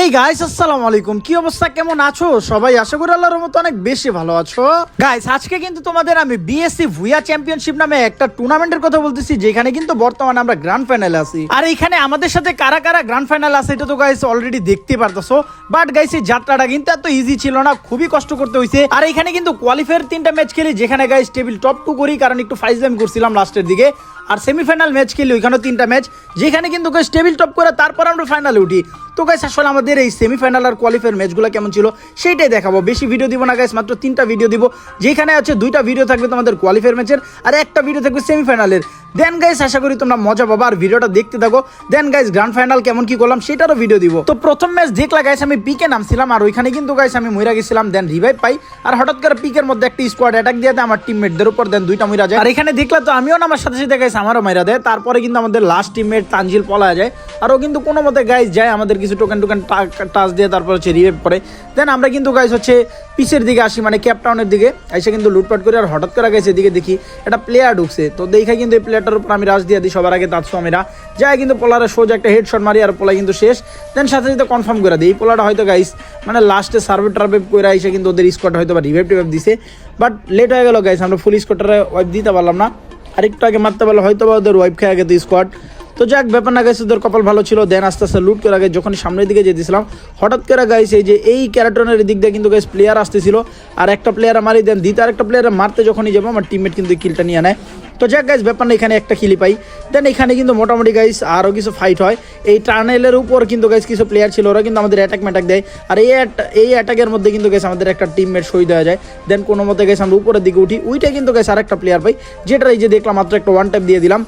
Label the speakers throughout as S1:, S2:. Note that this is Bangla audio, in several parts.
S1: হেই গাইস আসসালামু আলাইকুম। কি অবস্থা? কেমন আছো? সবাই আশা করি আল্লাহর মতো অনেক বেশি ভালো আছো। গাইস আজকে কিন্তু তোমাদের আমি বিএসসি ভুয়া চ্যাম্পিয়নশিপ নামে একটা টুর্নামেন্টের কথা বলতেছি, যেখানে কিন্তু বর্তমানে আমরা গ্র্যান্ড ফাইনালে আছি। আর এখানে আমাদের সাথে কারা কারা গ্র্যান্ড ফাইনাল আছে, এটা তো গাইস অলরেডি দেখতে পারতেছো। বাট গাইস এই যাত্রাটা কিন্তু এত ইজি ছিল না, খুবই কষ্ট করতে হয়েছে আর এখানে কিন্তু কোয়ালিফায়ার তিনটা ম্যাচ খেলি, যেখানে গাইস টেবিল টপ টু করি কারণ একটু ফাইজলাম করছিলাম লাস্টের দিকে। আর সেমিফাইনাল ম্যাচ খেলি ওইখানেও তিনটা ম্যাচ যেখানে কিন্তু গাইস টেবিল টপ করে তারপর আমরা ফাইনালে উঠি। তো গাইস আসলে আমাদের এই সেমিফাইনাল আর কোয়ালিফায়ার ম্যাচগুলো কেমন ছিল সেইটাই দেখাবো। বেশি ভিডিও দিব না গাইস মাত্র তিনটা ভিডিও দিব। যেখানে আছে দুইটা ভিডিও থাকবে তোমাদের কোয়ালিফায়ার ম্যাচের আর একটা ভিডিও থাকবে সেমিফাইনালের দেন গাইস আশা করি তোমরা মজা পাবা আর ভিডিওটা দেখতে থাকো। দেন গাইস গ্র্যান্ড ফাইনাল কেমন কি করলাম, সেটারও ভিডিও দিব। তো প্রথম ম্যাচ দেখলা গাইস আমি পিকে নামছিলাম, আর ওইখানে কিন্তু গাইস আমি মইরা গেছিলাম দেন রিভাইভ পাই। আর হঠাৎ করে পিকের মধ্যে একটা স্কোয়াড অ্যাটাক দিয়ে দেয়, আমার টিমমেটদের উপর দেন দুইটা মইরা যায়। আর এখানে দেখলা তো আমিও নামার সাথে সাথে গাইস আমারও মাইরা দেয়। তারপরে কিন্তু আমাদের লাস্ট টিমমেট তানজিল পলা যায়। আর ও কিন্তু কোনো মতে গাইস যায়, আমাদের কিছু টোকেন টোকেন টাচ দিয়ে তারপর হচ্ছে রিভাইভ করে। দেন আমরা কিন্তু গাইস হচ্ছে পিসের দিকে আসি মানে ক্যাপটাউনের দিকে। এসে কিন্তু লুটপাট করে আর হঠাৎ করে গেছে এদিকে দেখি একটা প্লেয়ার ঢুকছে। তো দেখে কিন্তু এই প্লেয়ারটার উপর আমি রাজ দিয়ে দিই, সবার আগে তাৎসু আমিরা। যায় কিন্তু পোলারে সোজা একটা হেডশট মারি আর পোলা কিন্তু শেষ। দেন সাথে সাথে কনফার্ম করে দিই, এই পোলাটা হয়তো গাইস মানে লাস্টে সার্ভে টার্ভে করে এসে কিন্তু ওদের স্কোয়াড হয়তো বা রিভাইভ টিভাইভ দিছে। বাট লেট হয়ে গেল গাইস আমরা ফুল স্কোয়াডটারে ওয়াইপ দিতে পারলাম না। আরেকটু আগে মারতে পারলে হয়তো বা ওদের ওয়াইফ খেয়ে গেছে স্কোয়াড তো যাক, ব্যাপার না গাইছে ওদের কপাল ভালো ছিল দেন আস্তে আস্তে লুট করে আগে যখন সামনের দিকে যেতেছিলাম হঠাৎ করে গাইছে যে এই ক্যারাটনের দিক দিয়ে কিন্তু গাইস প্লেয়ার আসতেছিল। আর একটা প্লেয়ার মারি দেন দ্বিতীয় আরেকটা প্লেয়ার মারতে যখনই যাব, আমার টিমমেট কিন্তু কিলটা নিয়ে নেয়। তো যাক গাইজ ব্যাপার না, এখানে একটা কিলি পাই। দেন এখানে কিন্তু মোটামুটি গাইজ আরও কিছু ফাইট হয়। এই টার্নেলের উপর কিন্তু গাইজ কিছু প্লেয়ার ছিল, ওরা কিন্তু আমাদের অ্যাটাক ম্যাটাক দেয়। আর এই এই অ্যাটাকের মধ্যে কিন্তু গেছে আমাদের একটা টিমমেট শহীদ হয়ে যায়। দেন কোনো মতে গেছে আমরা উপরের দিকে উঠি। ওইটা কিন্তু গেছে আর একটা প্লেয়ার পাই যেটা এই যে দেখলাম, মাত্র একটা ওয়ান টাইপ দিয়ে দিলাম।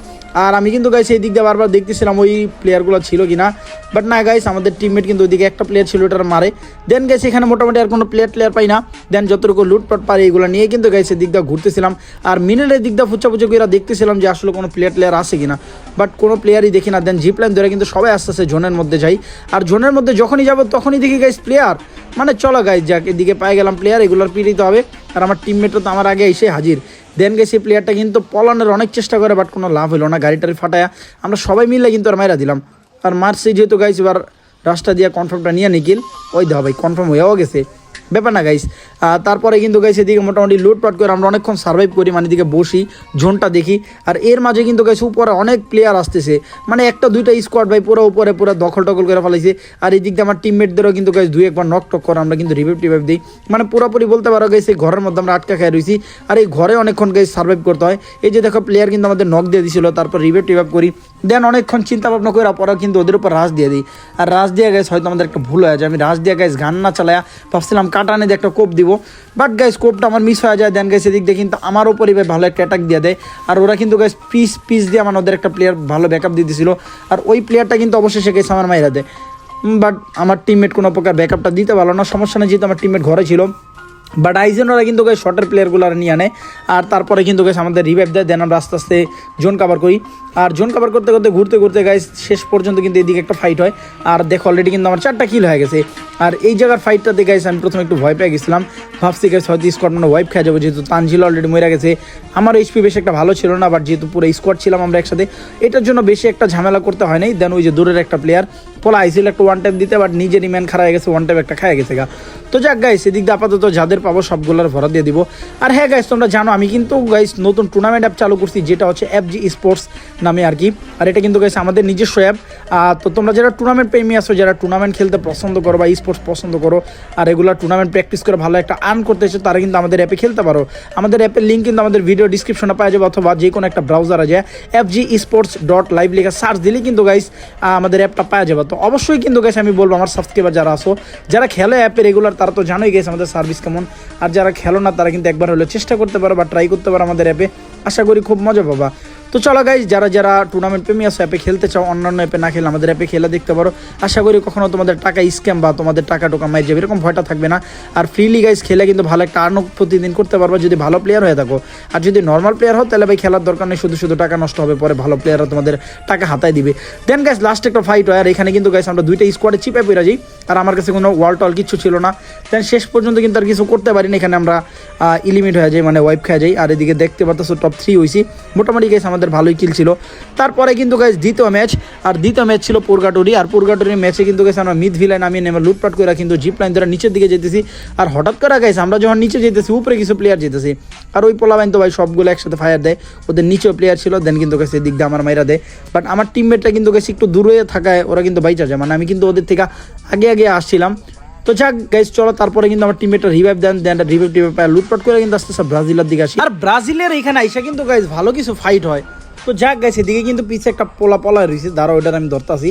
S1: আর আমি কিন্তু গাইস এই দিক দিয়ে বারবার দেখতেছিলাম ওই প্লেয়ারগুলো ছিল কি না বাট না গাইস আমাদের টিমমেট কিন্তু ওইদিকে একটা প্লেয়ার ছিল, ওটার মারে। দেন গাইস এখানে মোটামুটি আর কোনো প্লেয়ার প্লেয়ার পাই না। দেন যতটুকু লুটপাট পারে এগুলো নিয়ে কিন্তু গাইস দিক দিয়ে ঘুরতেছিলাম। আর মিনেলের দিক দিয়ে ফুচা ফুচা করে দেখতেছিলাম যে আসলে কোনো প্লেয়ার প্লেয়ার আসে কিনা। বাট কোনো প্লেয়ারই দেখি না। দেন জিপ লাইন ধরে কিন্তু সবাই আস্তে আস্তে জোনের মধ্যে যাই। আর জোনের মধ্যে যখনই যাব, তখনই দেখি গাইস প্লেয়ার মানে চলো গাইস যাক, এদিকে পাই গেলাম প্লেয়ার এগুলোর পিড়িত হবে। আর আমার টিমমেটও তো আমার আগে এসে হাজির। দেন গেছি প্লেয়ারটা কিন্তু পলানোর অনেক চেষ্টা করে বাট কোনো লাভ হলো না গাড়িটারি ফাটায়। আমরা সবাই মিলে কিন্তু আর মাইরা দিলাম। আর মারছি যেহেতু গাইছি, এবার রাস্তা দিয়ে কনফার্মটা নিয়ে নিকিল। ওই দা ভাই কনফার্ম হয়েও গেছে। ব্যাপার না গাইস তারপরে কিন্তু গাইস এদিকে মোটামুটি লুটপাট করে আমরা অনেকক্ষণ সার্ভাইভ করি মানে এদিকে বসি, জোনটা দেখি। আর এর মাঝে কিন্তু গাইস উপরে অনেক প্লেয়ার আসতেছে। মানে একটা, দুইটা স্কোয়াড ভাই, পুরো উপরে, পুরো দখল টকল করে ফেলাইছে। আর এই দিক দিয়ে আমার টিমমেটদেরও কিন্তু গাইস দুই, একবার নক টক করে আমরা কিন্তু রিভাইভ টিভাইভ দিই। মানে পুরোপুরি বলতে পারো গাইস এই ঘরের মধ্যে আমরা আটকা খেয়ে রয়েছি আর এই ঘরে অনেকক্ষণ গাইস সার্ভাইভ করতে হয়। এই যে দেখো প্লেয়ার কিন্তু আমাদের নক দিয়ে দিছিল, তারপর রিভাইভ টিভাইভ করি। দেন অনেকক্ষণ চিন্তা ভাবনা করে, পরেও কিন্তু ওদের উপর রাজ দিয়ে দিই। আর রাজ দিয়ে গাইস হয়তো আমাদের একটা ভুল হয়ে যায়। আমি রাজ দিয়ে গাইস গান না চালায়া ভাবছিলাম কাটানে দিয়ে একটা কোপ দিব। বাট গাইস কোপটা আমার মিস হয়ে যায়। দেন গাইস এদিক দিয়ে কিন্তু আমার উপরই ভাই ভালো একটা অ্যাটাক দিয়ে দেয়। আর ওরা কিন্তু গাইস পিস পিস দিয়ে আমার ওদের একটা প্লেয়ার ভালো ব্যাকআপ দিয়ে দিছিল। আর ওই প্লেয়ারটা কিন্তু অবশেষে গাইস আমার মাইরা দেয়। বাট আমার টিমমেট কোনো প্রকার ব্যাকআপটা দিতে পারল না। সমস্যা নেই, যেহেতু আমার টিমমেট ঘরে ছিল। বাট আইজেনরা কিন্তু গাইস শর্টের প্লেয়ারগুলো নিয়ে আনে। আর তারপরে কিন্তু গাইস আমাদের রিভাইভ দেয়। দেন আমরা আস্তে আস্তে জোন কাভার করি। আর জোন কভার করতে করতে ঘুরতে ঘুরতে গাইস শেষ পর্যন্ত কিন্তু এদিকে একটা ফাইট হয়। আর দেখো অলরেডি কিন্তু আমার চারটা কিল হয়ে গেছে। আর এই জায়গার ফাইটটাতে গাইস আমি প্রথমে একটু ভয় পেয়ে গেছিলাম। ভাবছি গাইস হয়তো স্কোয়াড মানে ওয়াইপ খেয়ে যাব, যেহেতু তানজিল অলরেডি মরে গেছে। আমার এইচপি বেশি একটা ভালো ছিল না বাট যেহেতু পুরো স্কোয়াড ছিলাম আমরা একসাথে, এটার জন্য বেশি একটা ঝামেলা করতে হয় নাই। দেন ওই যে দূরের একটা প্লেয়ার পোলা আইসিল একটা ওয়ান টাইম দিতে বাট নিজেরই ম্যান খারাপ হয়ে গেছে ওয়ান টাইম একটা খায় গেছে গা। তো যাক গাইস এদিক দিয়ে আপাতত যাদের পাবো, সবগুলোর ভরা দিয়ে দিব। আর হ্যাঁ গাইস তোমরা জানো, আমি কিন্তু গাইস নতুন টুর্নামেন্ট অ্যাপ চালু করছি, যেটা হচ্ছে এফ জি স্পোর্টস নামে আর কি। আর এটা কিন্তু গাইস আমাদের নিজস্ব অ্যাপ তো তোমরা যারা টুর্নামেন্ট প্রেমী আসো যারা টুর্নামেন্ট খেলতে পছন্দ করো বা স্পোর্টস পছন্দ করো, আর রেগুলার টুর্নামেন্ট প্র্যাকটিস করে ভালো একটা আর্ন করতে এসে তারা কিন্তু আমাদের অ্যাপে খেলতে পারো। আমাদের অ্যাপের লিঙ্ক কিন্তু আমাদের ভিডিও ডিসক্রিপশনে পাওয়া যাবে অথবা যে কোনো একটা ব্রাউজার আছে F G sports dot live লেখা সার্চ দিলে কিন্তু গাইস আমাদের অ্যাপটা পাওয়া যাবে। তো অবশ্যই কিন্তু গাইস আমি বলব, আমার সাবস্ক্রাইবার যারা আসো যারা খেলে অ্যাপে রেগুলার তারা তো জানোই গেছে আমাদের সার্ভিস কেমন। আর যারা খেলো না, তারা কিন্তু একবার হলে চেষ্টা করতে পারো বা ট্রাই করতে পারো আমাদের অ্যাপে আশা করি খুব মজা পাবা। তো চলো গাইজ যারা যারা টুর্নামেন্ট প্রেমী আছে অ্যাপে খেলতে চাও, অন্যান্য অ্যাপে না খেলে আমাদের অ্যাপে খেলে দেখতে পারো। আশা করি কখনো তোমাদের টাকা স্ক্যাম বা তোমাদের টাকা টোকা মাই যাবে, এরকম ভয়টা থাকবে না। আর ফ্রিলি গাইজ খেলে কিন্তু ভালো একটা আর্ন প্রতিদিন করতে পারব যদি ভালো প্লেয়ার হয়ে থাকো। আর যদি নর্মাল প্লেয়ার হও, তাহলে ভাই খেলার দরকার নেই, শুধু শুধু টাকা নষ্ট হবে, পরে ভালো প্লেয়াররা তোমাদের টাকা হাতায় দিবে। দেন গাইজ লাস্ট একটা ফাইট হয়, আর এখানে কিন্তু গাইজ আমরা দুইটা স্কোয়াডে চিপে পেরা যাই। আর আমার কাছে কোনো ওয়াল টল কিছু ছিল না। দেন শেষ পর্যন্ত কিন্তু আর কিছু করতে পারিনি, এখানে আমরা ইলিমিট হয়ে যাই মানে ওয়াইপ খেয়ে যাই। আর এদিকে দেখতে পারতেছো টপ থ্রি হয়েছি মোটামুটি গাইজ আমাদের আমাদের ভালোই কিল ছিল। তারপরে কিন্তু গাইজ দ্বিতীয় ম্যাচ আর দ্বিতীয় ম্যাচ ছিল পুরগাটুরি, আর পুরগাটুরির ম্যাচে কিন্তু গেছে আমরা মিড ভিলাইন নামিয়ে নেমে লুটপাট করে কিন্তু জিপ লাইন ধরে নিচের দিকে যেতেছি। আর হঠাৎ করে গাইছে আমরা যখন নিচে যেতেছি, উপরে কিছু প্লেয়ার যেতেছি, আর ওই পোলাবাইন তো ভাই সবগুলো একসাথে ফায়ার দেয়। ওদের নিচেও প্লেয়ার ছিল দেন কিন্তু গেছে দিক দিয়ে আমার মাইরা দেয়। বাট আমার টিমমেটটা কিন্তু গেছে একটু দূরে থাকায় ওরা কিন্তু বাইচা যায়। মানে আমি কিন্তু ওদের থেকে আগে আগে আসছিলাম। তো যাক গাইজ চলো, তারপরে কিন্তু আমার টিমমেটটা রিভাইভ দেন দেন রিভাইভ টিভাইভ পায় লুটপাট করে কিন্তু আস্তে আস্তে ব্রাজিলের দিকে আসি। আর ব্রাজিলের এখানে আইসা কিন্তু গাইজ ভালো কিছু ফাইট হয়। তো যাক গাইছে এদিকে কিন্তু পিছে একটা পোলা পলা রয়েছে। দাঁড়া ওইটার আমি ধরতাছি।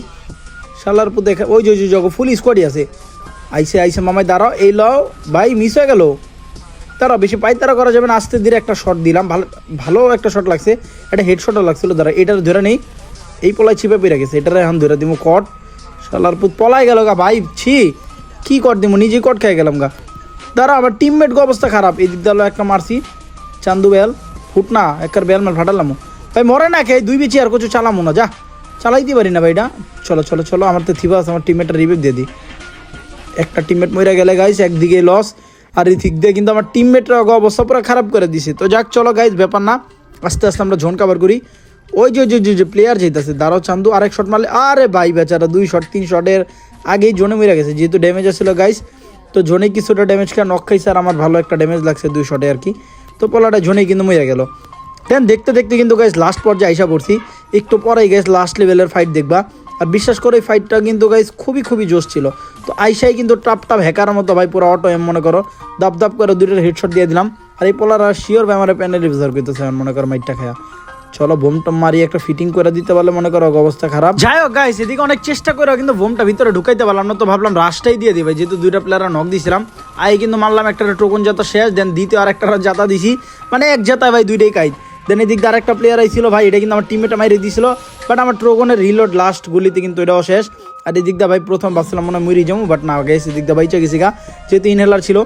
S1: শালার পর দেখা ওই যে জগ ফুল স্কোয়াডই আছে। আইসে আইসে, মামাই, দাঁড়াও, এই লও, ভাই মিস হয়ে গেল। তারা বেশি পাই তারা করা যাবে না, আস্তে ধীরে একটা শট দিলাম। ভালো ভালো একটা শট লাগছে, একটা হেড শটও লাগছিল দাঁড়া এটার ধরে নেই। এই পলায় ছিপে পেরে গেছে, এটার এখন ধরে দিব কট শালার পুত পলাই গেল গা, ভাই, ছি। কি কট দিব নিজেই কট খেয়ে গেলাম গা। দাঁড়া আমার টিমমেট অবস্থা খারাপ। এই দিক দিয়ে একটা মারছি। চান্দু বেল ফুট না একবার বেল মাল ফাটালাম। ভাই, মরে না খেয়ে দুই বেচি আর কিছু চালামো না, যা। চালাইতে পারি না ভাইটা চলো চলো চলো, আমার তো থিবা আছে, আমার টিমমেটটা রিভিউ দিয়ে দিই একটা টিমমেট মরে গেলে গাইস একদিকে লস আর এই দিক দিয়ে কিন্তু আমার টিমমেটরা অবস্থা পুরো খারাপ করে দিছে। তো যাক, চলো গাইস ব্যাপার না। আস্তে আস্তে আমরা ঝোন কাভার করি। ওই যে যে যে- যে প্লেয়ার যেতেছে দাঁড়াও, চান্দু, আরেক শট মারলে, আরে ভাই বেচারা, দুই শট তিন শটের আগেই জোনে মরে গেছে, যেহেতু ড্যামেজ আসছিল গাইস তো জোনে কিছুটা ড্যামেজ খেয়ে নক খাইছে, আর আমার ভালো একটা ড্যামেজ লাগছে দুই শটে আর কি। তো পোলাটা জোনেই কিন্তু মরে গেল। দেন দেখতে দেখতে কিন্তু গাইস লাস্ট পর্যায়ে আইসা পড়ছি। একটু পরেই গাইস লাস্ট লেভেলের ফাইট দেখবা। আর বিশ্বাস করে, এই ফাইটটা কিন্তু গাইস খুবই খুবই জোশ ছিল। তো আইসাই কিন্তু টাপ টাপ হ্যাকার মতো, ভাই, পুরো অটো এম মনে করো। দাপ দাপ করে দুইটার হেডশট দিয়ে দিলাম। আর এই পোলার শিওর আমার প্যানেল রিজার্ভ করতেছে, মনে করো, মাইটটা খেয়া। চলো বোমটা মারি একটা ফিটিং করে দিতে পারলে মনে করো অবস্থা খারাপ। যাই হোক গাইস এদিকে অনেক চেষ্টা করে কিন্তু বোমটা ভিতরে ঢুকাইতে পারলাম না, তো ভাবলাম রাশটাই দিয়ে দিবে যেহেতু দুইটা প্লেয়ার নক দিয়েছিলাম আই কিন্তু মারলাম একটা টোকন জাতা শেষ দেন দ্বিতীয় আর একটা জাতা দিছি। মানে এক জাতায় ভাই, দুইটাই কাইট দেন এদিক দিয়ে আরেকটা প্লেয়ার আইছিল ভাই, এটা কিন্তু আমার টিমমেটা মাইরে দিয়েছিল বাট আমার ট্রোগনের রিলোড লাস্ট গুলিতে কিন্তু এটাও শেষ। আর এদিক দিয়ে ভাই, প্রথম ভাবছিলাম মনে হয় যাব বাট না গেছে এদিক দিয়ে বাইচা গেছি গা। যেহেতু ইনহেলার ছিল,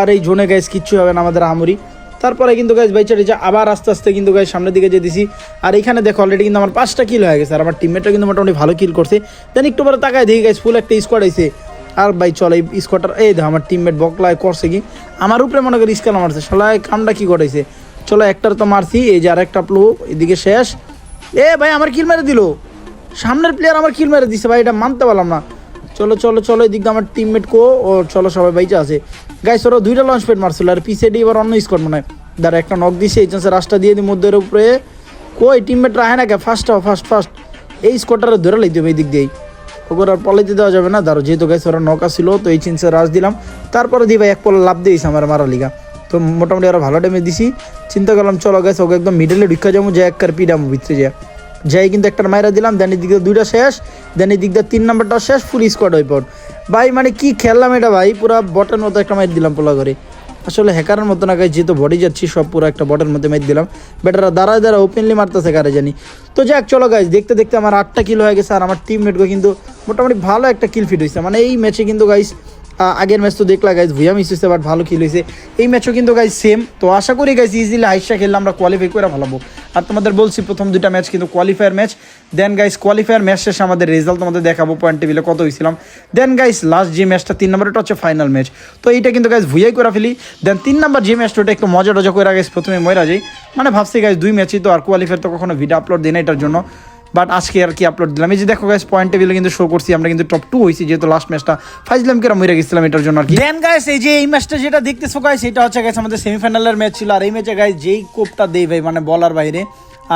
S1: আর এই জোনে গাইস কিচ্ছু হবে না আমাদের আমরি তারপরে কিন্তু গাইজ বাইচা টিচা আবার আস্তে আস্তে কিন্তু গাইজ সামনের দিকে যেতেছি আর এখানে দেখো অলরেডি কিন্তু আমার পাঁচটা কিল হয়ে গেছে, আর আমার টিমমেটটা কিন্তু মোটামুটি ভালো কিল করছে। দেন একটু পরে তাকায় দেখি গাইজ ফুল একটা স্কোয়াড আইছে। আর ভাই, চল, এই স্কোয়াডটার এই দেখো, আমার টিমমেট বকলায় করছে কি? আমার উপরে মনে করি স্কেল মারছে। শালায়, কামটা কি করাইছে চলো, একটার তো মারছি, এই যে আর একটা প্লো এদিকে শেষ। এ ভাই, আমার কিল মেরে দিল। সামনের প্লেয়ার আমার কিল মেরে দিছে, ভাই, এটা মানতে পারলাম না। চলো চলো চলো, এদিক আমার টিমমেট কো, ও, চলো, সবাই বাইচা আছে। গাইস ওরা দুইটা লঞ্চ প্যাড মারছিল আর পিছে দিয়ে এবার অন্য স্কোয়াড মনে হয়। দাঁড়া, একটা নক দিছে, এই চান্সে রাস্তা দিয়ে দিই মধ্যের উপরে। কই টিমমেট রাহে না কে? ফার্স্ট ফার্স্ট ফার্স্ট এই স্কোয়াডটারে ধরে লাইতে হবে এই দিক দিয়েই ওগুলো আর পলাইতে দেওয়া যাবে না। ধরো যেহেতু গাইস ওরা নকা ছিল তো এই চিনসে রাজ দিলাম। তারপরে দিয়ে ভাই, এক পলা লাভ দিয়েছে আমার মারা লিগা। তো মোটামুটি আরও ভালো ড্যামেজ দিছি। চিন্তা করলাম, চলো গাইস ওকে একদম মিডলে ঢুকা যাব, যে এক কার পিডাম ভিতরে যা যাই কিন্তু একটা মাইরা দিলাম, দেন এদিক দিয়ে দুইটা শেষ, দেন এদিক দিয়ে তিন নাম্বারটা শেষ ফুল স্কোয়াড হয়ে পড়। ভাই মানে কি খেললাম এটা ভাই? পুরো বটের মতো একটা মাইর দিলাম পোলা করে। আসলে হ্যাকারের মতো না গাই যেহেতু বডি যাচ্ছি, সব পুরো একটা বটের মধ্যে মেরে দিলাম। বেটারা দাঁড়ায় দাঁড়া ওপেনলি মারতেছে, কারে জানি। তো যাক, চলো গাইজ দেখতে দেখতে আমার আটটা কিল হয়ে গেছে, আর আমার টিমমেটকে কিন্তু মোটামুটি ভালো একটা কিল ফিট হয়েছে। মানে এই ম্যাচে কিন্তু গাইজ আগের ম্যাচ তো দেখলা গাইজ ভুয়া মিস হয়েছে বাট ভালো কিল হয়েছে এই ম্যাচও কিন্তু গাইজ সেম তো আশা করি গাইজ ইজিলি আইসা খেললে আমরা কোয়ালিফাই করে ভালাবো আর তোমাদের বলছি, প্রথম দুটা ম্যাচ কিন্তু qualifier match then guys qualifier match শেষে আমাদের রেজাল্ট তোমাদের দেখাবো পয়েন্ট টেবিলে কত হয়েছিলাম দেন গাইজ লাস্ট যে ম্যাচটা তিন নম্বরটা হচ্ছে ফাইনাল ম্যাচ তো এইটা কিন্তু গাইজ ভুয়াই করে ফেলি। দেন তিন নাম্বার যে ম্যাচটা ওটা একটু মজা টজা করে গাইজ প্রথমে ময়রা যাই। মানে ভাবছি গাইজ দুই ম্যাচই তো আর কোয়ালিফায়ার তো কখনো ভিডিও আপলোড দিই না এটার জন্য। বাট আজকে আর কি আপলোড দিলাম। এই যে দেখো গাইস পয়েন্ট টেবিলে কিন্তু শো করছি, আমরা কিন্তু টপ টু হয়েছি যেহেতু লাস্ট ম্যাচটা ফাইজলাম কেরা মরে গেছিলাম এটার জন্য আর কি। দেন গাইস এই যে এই ম্যাচটা যেটা দেখতেছো গাইস এটা হচ্ছে গাইস আমাদের সেমিফাইনালের ম্যাচ ছিল, আর এই ম্যাচে গাইস যেই কোপটা দেই ভাই মানে বলার বাইরে,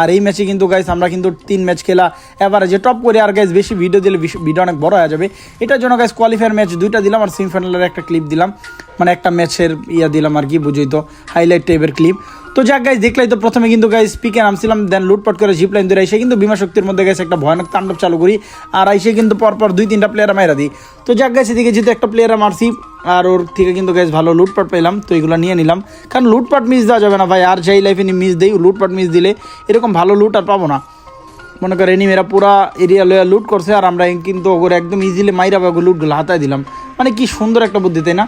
S1: আর এই ম্যাচে কিন্তু গাইস আমরা কিন্তু তিন ম্যাচ খেলা এবারে যে টপ করে, আর গাইস বেশি ভিডিও দিলে ভিডিও অনেক বড় হয়ে যাবে। এটার জন্য গাইস কোয়ালিফায়ার ম্যাচ দুইটা দিলাম, আর সেমিফাইনালের একটা ক্লিপ দিলাম মানে একটা ম্যাচের ইয়া দিলাম আর কি, বুঝই তো হাইলাইট টাইপের ক্লিপ তো যাক গাইজ দেখলাই তো প্রথমে কিন্তু গাইজ পিকে নামছিলাম দেন লুটপাট করে জিপ লাইন ধরে এসে কিন্তু বিমা শক্তির মধ্যে গেছে একটা ভয়ানক তাণ্ডব চালু করি আর এসে কিন্তু পরপর দুই, তিনটা প্লেয়ার মাইরা দিই। তো যাক গাইজ এদিকে যেহেতু একটা প্লেয়ার মারছি আর ওর থেকে কিন্তু গাইজ ভালো লুটপাট পেলাম, তো এগুলো নিয়ে নিলাম। কারণ লুটপাট মিস দেওয়া যাবে না, ভাই, আর যাই লাইফে মিস দেই লুটপাট মিস দিলে এরকম ভালো লুট আর পাবো না। মনে করে এনিমেরা পুরা এরিয়া লয়া লুট করছে আর আমরা কিন্তু ওগুলো একদম ইজিলি মাইরা বাগু লুটগুলো হাতায় দিলাম। মানে কি সুন্দর একটা বুদ্ধি, তাই না?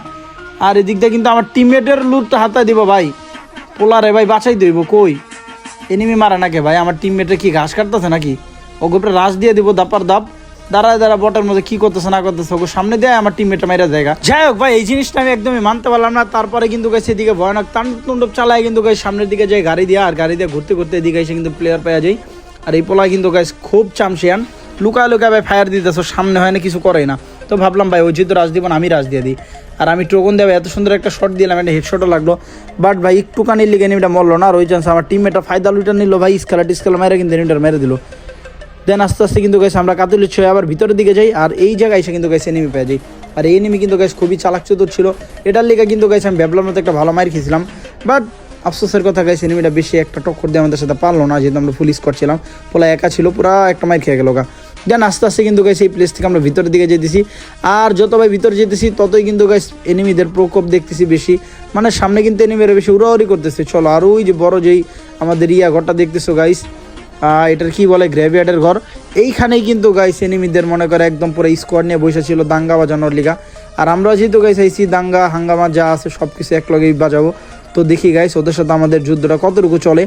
S1: আর এদিক দিয়ে কিন্তু আমার টিমমেটের লুটটা হাতায় দিব, ভাই। পোলারে ভাই বাঁচাই দইব, কই? এনিমি মারা নাকি ভাই? আমার টিমমেটে কি, ঘাস কাটতেছে নাকি? ওকে উপরে রাশ দিয়ে দিব দাপার দাপ। দাঁড়ায় দাঁড়া বটের মধ্যে কি করতেছে, না করতেছে ওকে সামনে দেয় আমার টিমমেটটা মাইরা জায়গা। যাই হোক ভাই, এই জিনিসটা আমি একদমই মানতে পারলাম না। তারপরে কিন্তু গেছে এদিকে ভয়ানক তাণ্ডব চালায় কিন্তু গাছ সামনের দিকে যায় গাড়ি দিয়ে, আর গাড়ি দিয়ে ঘুরতে ঘুরতে এদিকে এসে কিন্তু প্লেয়ার পাওয়া যায়। আর এই পোলা কিন্তু গাছ খুব চামশিয়ান লুকায় লুকায় ভাই ফায়ার দিতেছো, সামনে হয় না, কিছু করে না। তো ভাবলাম, ভাই যেহেতু রাজ দিব না, আমি রাজ দিয়ে দিই। আর আমি টোকন দেবে এত সুন্দর একটা শট দিলাম, একটা হেডশটও লাগল। বাট ভাই, একটুখানি লিগে নিমিটা মরলো না। আর ওই চান্স আমার টিমমেটটা ফায়দা লুটা নিল, ভাই স্কেলা টিস্কেলা মেরে কিন্তু এনিমিটার মেরে দিল। দেন আস্তে আস্তে কিন্তু গেছে আমরা কাতুলি ছয় আবার ভিতরের দিকে যাই, আর এই জায়গায় এসে কিন্তু গেছে এনিমি পেয়ে যাই। আর এই এনিমি কিন্তু গেছে খুবই চালাক চতুর ছিল। এটার লিগে কিন্তু গেছে আমি ভেবলার মতো একটা ভালো মার খেয়েছিলাম। বাট আফসোসের কথা গেছে এনিমিটা বেশি একটা টক্কর দিয়ে আমাদের সাথে পারল না, যেহেতু আমরা ফুল স্কোয়াড ছিলাম। পোলা একা ছিল, পুরা একটা মার খেয়ে গেল গা। দেন আস্তে আস্তে কিন্তু গেছে এই প্লেস থেকে আমরা ভিতরের দিকে যেতেছি। আর যত ভাই ভিতরে যেতেছি, ততই কিন্তু গাইস এনিমিদের প্রকোপ দেখতেছি বেশি। মানে সামনে কিন্তু এনিমিরা বেশি উড়াউড়ি করতেছে। চলো, আর ওই যে বড় যেই আমাদের ইয়া ঘরটা দেখতেছো গাইস এটার কি বলে গ্রেভিয়ার্ডের ঘর। এইখানেই কিন্তু গাইস এনিমিদের মনে করে একদম পুরো স্কোয়াড নিয়ে বসে ছিল দাঙ্গা বাজানোর লিগা। আর আমরা যেহেতু গাইস আইসি দাঙ্গা, হাঙ্গামা যা আছে সব কিছু একলগেই বাজাবো। তো দেখি গাইস ওদের সাথে আমাদের যুদ্ধটা কতটুকু চলে।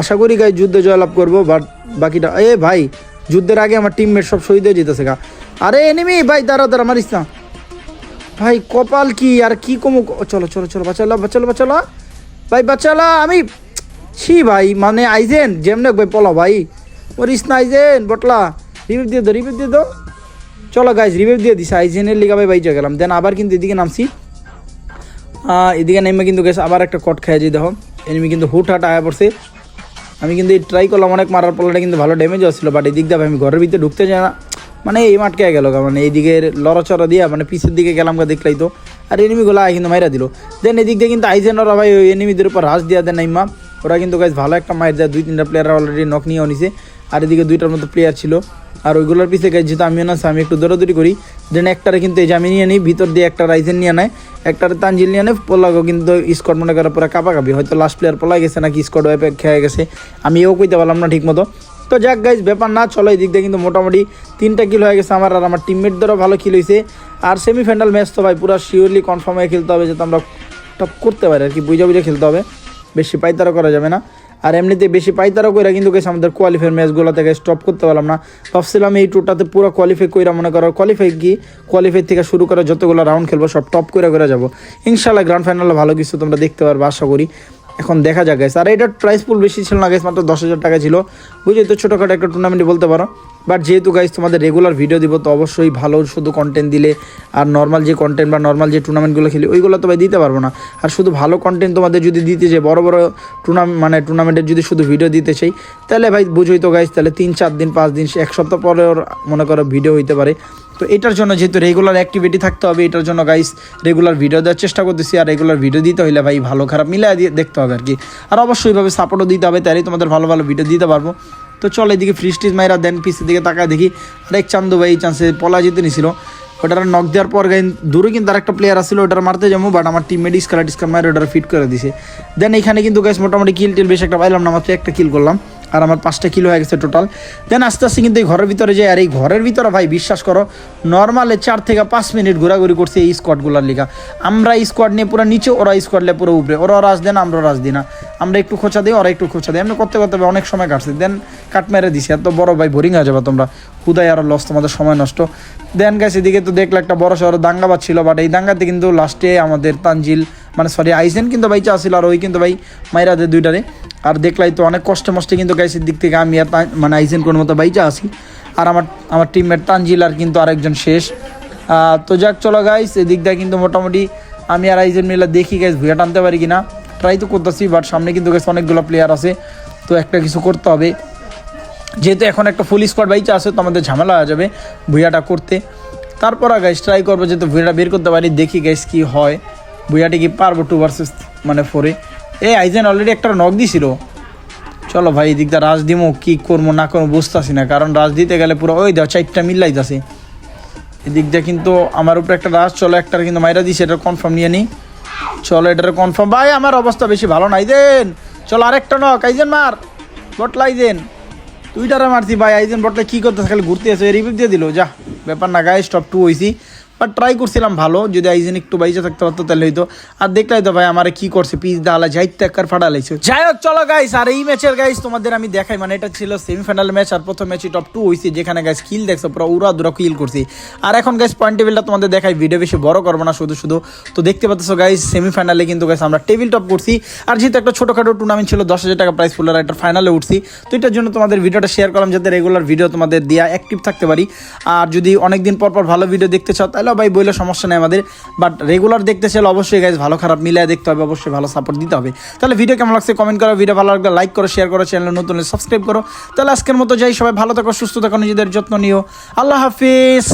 S1: আশা করি গাইস যুদ্ধে জয়লাভ করব বাট বাকিটা এ ভাই যুদ্ধের আগে আমার টিমমেট সব শহীদ হয়ে যেতেছে গা। আরে এনিমি ভাই দাঁড়া দাঁড়া মারিস না। ভাই, কপাল কি, আর কি কমু চলো চলো চলো, বাঁচালো বাঁচালো বাঁচালো। ভাই, বাঁচালো, আমি, ছি, ভাই মানে আইজেন, যেমনে ভাই পলা ভাই। মরিস না, আইজেন, বটলা। রিভিউ দিয়ে দো রিভিউ দিয়ে দো চলো গাইজ রিভিউ দিয়ে দিছে, আইজেনের লিগা ভাই বাইচে গেলাম। দেন আবার কিন্তু এদিকে নামছি। এদিকে নেমে কিন্তু গেছে আবার একটা কট খেয়ে যাই দেখো। এনিমি কিন্তু হুট হাট আয়া পড়ছে। আমি কিন্তু ট্রাই করলাম, অনেক মারার পলাটা কিন্তু ভালো ড্যামেজ হচ্ছিল বাট এদিক দিয়ে আমি ঘরের ভিতরে ঢুকতে যাই না। মানে এই মাঠকে গেল মানে এইদিকের লড়াচড়া দিয়ে মানে পিছের দিকে গেলাম গা দেখলাই তো। আর এনিমিগুলো আয় কিন্তু মাইরা দিল। দেন এদিক দিয়ে কিন্তু আইজেন ওরা ভাই, ওই এনিমিদের উপর হাস দিয়া দেন নাইমা। ওরা কিন্তু গাছ ভালো একটা মাইর দেয়, দুই, তিনটা প্লেয়ার অলরেডি নক নিয়ে নিছে। আর এদিকে দুইটার মতো প্লেয়ার ছিল। আর ওইগুলোর পিছিয়ে গেছে যেহেতু আমিও না আমি একটু দৌড়াদৌড়ি করি। দেন একটারে কিন্তু এই যে আমি নিয়ে নিই, ভিতর দিয়ে একটা রাইজেন নিয়ে নেয়। একটারে তানজিল নিয়ে নেয়, পোলাগো কিন্তু স্কট মনে করে পুরো কাপাকাপি। হয়তো লাস্ট প্লেয়ার পলাই গেছে নাকি স্কট ওয়াইপে খেয়ে গেছে। আমি এও কইতে পারলাম না ঠিক মতো তো যাক গাইজ ব্যাপার না, চলো এই দিক দিয়ে কিন্তু মোটামুটি তিনটা কিল হয়ে গেছে আমার আর আমার টিমমেটদেরও ভালো কিল হয়েছে আর সেমিফাইনাল ম্যাচ তো ভাই, পুরো শিওরলি কনফার্ম হয়ে খেলতে হবে, যাতে আমরা টপ করতে পারি আর কি, বুঝে বুঝে খেলতে হবে। বেশি পাইতারা করা যাবে না। আর এমনিতে বেশি পাইতারা কইরা কিন্তু গেছে আমাদের কোয়ালিফাইয়ের ম্যাচগুলো থেকে স্টপ করতে পারলাম না। ভাবছিলাম এই টুরটাতে পুরো কোয়ালিফাই কইরা মনে করো কোয়ালিফাই কি? কোয়ালিফাই থেকে শুরু করে যতগুলো রাউন্ড খেলব সব টপ করে করে যাব। ইনশাল্লাহ গ্র্যান্ড ফাইনালে ভালো কিছু তোমরা দেখতে পারবে, আশা করি। এখন দেখা যাক গাইস আর এটার প্রাইস পুল বেশি ছিল না গাইস মাত্র দশ হাজার টাকা ছিল। বুঝলি তো ছোটোখাটো একটা টুর্নামেন্টই বলতে পারো। বাট যেহেতু গাইজ তোমাদের রেগুলার ভিডিও দিব, তো অবশ্যই ভালো শুধু কন্টেন্ট দিলে আর নর্মাল যে কন্টেন্ট বা নর্মাল যে টুর্নামেন্টগুলো খেলি, ওইগুলো তো ভাই দিতে পারব না। আর শুধু ভালো কন্টেন্ট তোমাদের যদি দিতে চাই, বড় বড় টুর্নামেন্ট মানে টুর্নামেন্টের যদি শুধু ভিডিও দিতে চাই, তাহলে ভাই বুঝোই তো গাইজ তাহলে তিন চার দিন, পাঁচ দিন, এক সপ্তাহ পরে ওর মনে করো ভিডিও হইতে পারে। তো এটার জন্য যেহেতু রেগুলার অ্যাক্টিভিটি থাকতে হবে, এটার জন্য গাইস রেগুলার ভিডিও দেওয়ার চেষ্টা করতেছি আর রেগুলার ভিডিও দিতে হইলে ভাই ভালো খারাপ মিলিয়ে দিয়ে দেখতে হবে আর কি। আর অবশ্যই এইভাবে সাপোর্টও দিতে হবে তাহলেই তোমাদের ভালো ভালো ভিডিও দিতে পারব। তো চল এদিকে ফ্রি স্টিজ মাইরা দেন, পিসের দিকে তাকায় দেখি। আরেক চান্দু ভাই, এই চান্সে পলা জিতে নিছিল। ওটার নক দেওয়ার পর গাইন দূরে কিন্তু আরেকটা প্লেয়ার আসছিল ওটার মারতে যাব বাট আমার টিম মেডিস কালা ডিসকার মারে ওটার ফিট করে দিছে। দেন এখানে কিন্তু গাইস মোটামুটি কিল টিল বেশ একটা পাইলাম না, মাত্র একটা কিল করলাম। আর আমার পাঁচটা কিলো হয়ে গেছে টোটাল দেন আস্তে আস্তে কিন্তু এই ঘরের ভিতরে যাই আর এই ঘরের ভিতরে ভাই বিশ্বাস করো নর্মালে চার থেকে পাঁচ মিনিট ঘোরাঘুরি করছে এই স্কোয়াডগুলোর লিগা। আমরা স্কোয়াড নিয়ে পুরো নিচে, ওরা স্কোয়াড নিয়ে পুরো উপরে। ওরা রাজ দেন আমরা রাজ দিই না। আমরা একটু খোঁচা দিই, ওরা একটু খোঁচা দিই এমনি করতে করতে অনেক সময় কাটছে। দেন কাট মেরে দিছি। এত বড় ভাই বোরিং হয়ে যাবে তোমরা। হুদায় আরও লস তোমাদের সময় নষ্ট। দেন গেছে এদিকে তো দেখলে একটা বড় শহর দাঙ্গা বাজছিল বাট এই দাঙ্গাতে কিন্তু লাস্টে আমাদের তানজিল মানে সরি আইসেন কিন্তু ভাই আসছিল আর ওই কিন্তু ভাই মাইরা দেয় দুইটারে। আর দেখলাই তো অনেক কষ্টে মষ্টে কিন্তু গাইসের দিক থেকে আমি আর মানে আইজেন কোনো মতো বাইচা আসি আর আমার আমার টিমমেট তানজিল আর কিন্তু আরেকজন শেষ। তো যাক, চলো গাইস এদিক দিয়ে কিন্তু মোটামুটি আমি আর আইজেন মিলে দেখি গাইস ভুয়া টানতে পারি কি না ট্রাই তো করতেছি বাট সামনে কিন্তু গাইস অনেকগুলো প্লেয়ার আছে, তো একটা কিছু করতে হবে। যেহেতু এখন একটা ফুল স্কোয়াড বাইচা আছে, তো আমাদের ঝামেলা হয়ে যাবে ভুইয়াটা করতে। তারপর গাইস ট্রাই করব, যেহেতু ভুইয়াটা বের করতে পারি, দেখি গাইস কি হয়। ভুইয়াটি কি পারব টু ভার্সেস মানে ফোরে এ, আইজেন অলরেডি একটা নক দিছিল। চলো ভাই, এদিক দিয়ে রাজ দিমো, কী করব না করব বুঝতেছি না। কারণ রাজ দিতে গেলে পুরো, ওই দাও চারটা মিল্লাইতেছে এদিক দিয়ে কিন্তু আমার উপরে একটা রাজ চলো একটার কিন্তু মাইরা দিছে এটা কনফার্ম নিয়ে নিই চলো, এটার কনফার্ম ভাই, আমার অবস্থা বেশি ভালো নাই দেন চলো, আরেকটা নক আইজেন মার। বটলাই দেন তুইটারে মারছি ভাই, আইজেন বটলা কী করতেছে, খালি ঘুরতে আছে রিভিউ দিয়ে দিল। যা, ব্যাপার না গায়ে স্টপ টু হইছি। বাট ট্রাই করছিলাম ভালো, যদি আইজেন একটু বাইজে থাকতে পারতো তাহলে হইতো। আর দেখলাই তো ভাই আমার কি করছে পিস দালা যাইতে একার ফাটা লাইছে যাই হোক, চলো গাইস আর এই ম্যাচের গাইস তোমাদের আমি দেখাই মানে এটা ছিল সেমিফাইনাল ম্যাচ আর প্রথম ম্যাচে টপ টু হয়েছে যেখানে গাইস কিল দেখছ, পুরো উড়া দুরা কিল করছি। আর এখন গাইস পয়েন্ট টেবিলটা তোমাদের দেখাই ভিডিও বেশি বড় করব না, শুধু শুধু। তো দেখতে পাচ্ছ গাইস সেমিফাইনালে কিন্তু গাইস আমরা টেবিল টপ করছি। আর যেহেতু একটা ছোটখাটো টুর্নামেন্ট ছিল, দশ হাজার টাকা প্রাইস ফুলার একটা ফাইনালে উঠছি। তো এটার জন্য তোমাদের ভিডিওটা শেয়ার করলাম, যাতে রেগুলার ভিডিও তোমাদের দেওয়া অ্যাক্টিভ থাকতে পারি। আর যদি অনেকদিন পর পর ভালো ভিডিও দেখতে চাও, তাহলে ভাই, বইলে সমস্যা নেই আমাদের বাট রেগুলার দেখতে চাইলে অবশ্যই গাইজ ভালো, খারাপ মিলিয়ে দেখতে হবে, অবশ্যই ভালো সাপোর্ট দিতে হবে। তাহলে ভিডিও কেমন লাগছে কমেন্ট করো ভিডিও ভালো লাগলে লাইক করো শেয়ার করো চ্যানেল নতুন সাবস্ক্রাইব করো। তাহলে আজকের মতো যাই, সবাই ভালো থাকো, সুস্থ থাকো, নিজেদের যত্ন নিও। আল্লাহ হাফিজ।